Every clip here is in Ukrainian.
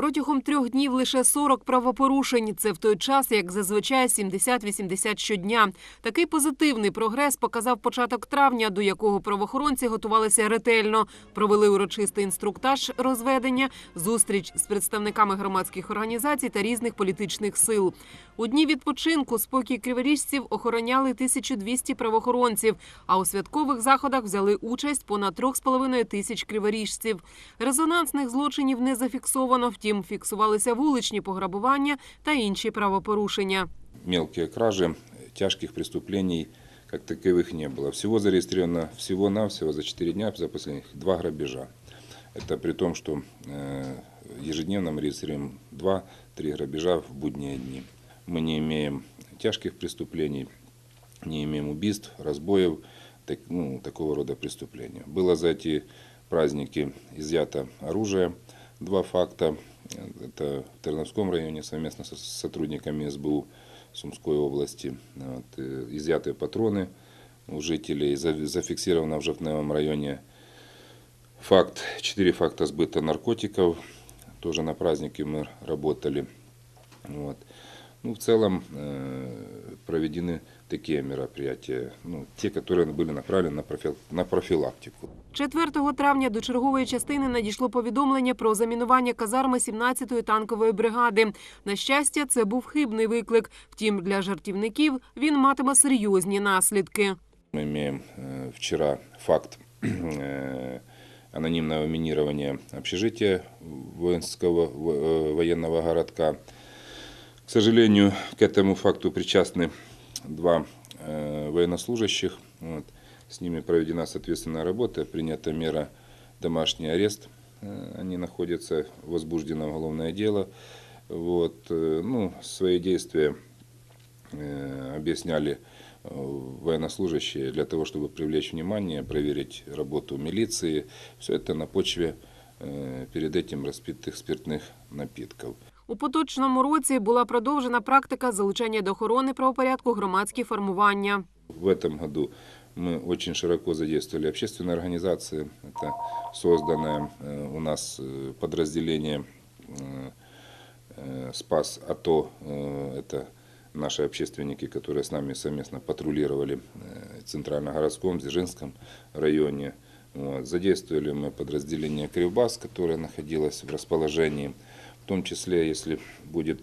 Протягом трьох днів лише 40 правопорушень. Це в той час, як зазвичай 70-80 щодня. Такий позитивний прогрес показав початок травня, до якого правоохоронці готувалися ретельно. Провели урочистий інструктаж розведення, зустріч з представниками громадських організацій та різних політичних сил. У дні відпочинку спокій криворіжців охороняли 1200 правоохоронців, а у святкових заходах взяли участь понад 3,5 тисяч криворіжців. Резонансних злочинів не зафіксовано, втім фіксувалися вуличні пограбування та інші правопорушення. мелкие кражи, тяжких преступлений как таковых не было. Всего зарегистрировано всего-навсего за 4 дня, за последних два грабежа. Это при том, что э, ежедневно мы регистрируем 2-3 грабежа в будние дни. Мы не имеем тяжких преступлений, не имеем убийств, разбоев, так- ну, такого рода преступления. Было за эти праздники изъято оружие, два факта. Это в Терновском районе совместно со сотрудниками СБУ Сумской области. Вот, э, изъяты патроны у жителей. За- Зафиксировано в Жовтневом районе факт, четыре факта сбыта наркотиков. Тоже на празднике мы работали. Вот. Ну, в целом э, проведены такие мероприятия, ну, те, которые были направлены на, профил- на профилактику. 4 травня до чергової частини надійшло повідомлення про замінування казарми 17-ї танкової бригади. На щастя, це був хибний виклик. Втім, для жартівників він матиме серйозні наслідки. Мы имеем э, вчера факт э, анонимного минирования общежития воинского во- э, военного городка. К сожалению, к этому факту причастны два э, военнослужащих. Вот. С ними проведена соответственная работа, принята мера домашний арест. Э, Они находятся, возбуждено уголовное дело. Вот. э, Ну, свои действия объясняли военнослужащие для того, чтобы привлечь внимание, проверить работу милиции. Все это на почве перед этим распитых спиртных напитков. У поточному році була продовжена практика залучення до охорони правопорядку громадські формування. В этом году мы очень широко задействовали общественные организации. Это созданное э, у нас э, подразделение э, э, «Спас АТО». Э, Это наши общественники, которые с нами совместно патрулировали э, в Центрально-городском, Дзержинском районе. Вот. Задействовали мы подразделение «Кривбас», которое находилось в расположении. В том числе, если будет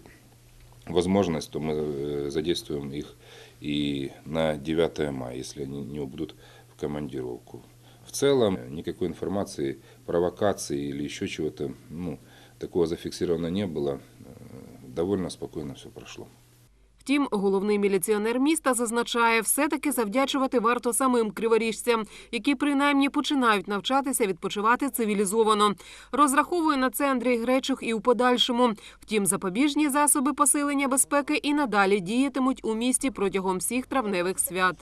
возможность, то мы э, задействуем их и на 9 мая, если они не убудут в командировку. В целом э, никакой информации, провокации или еще чего-то ну, такого зафиксировано не было. Э, Довольно спокойно все прошло. Втім, головний міліціонер міста зазначає, все-таки завдячувати варто самим криворіжцям, які принаймні починають навчатися відпочивати цивілізовано. Розраховує на це Андрій Гречух і у подальшому. Втім, запобіжні засоби посилення безпеки і надалі діятимуть у місті протягом всіх травневих свят.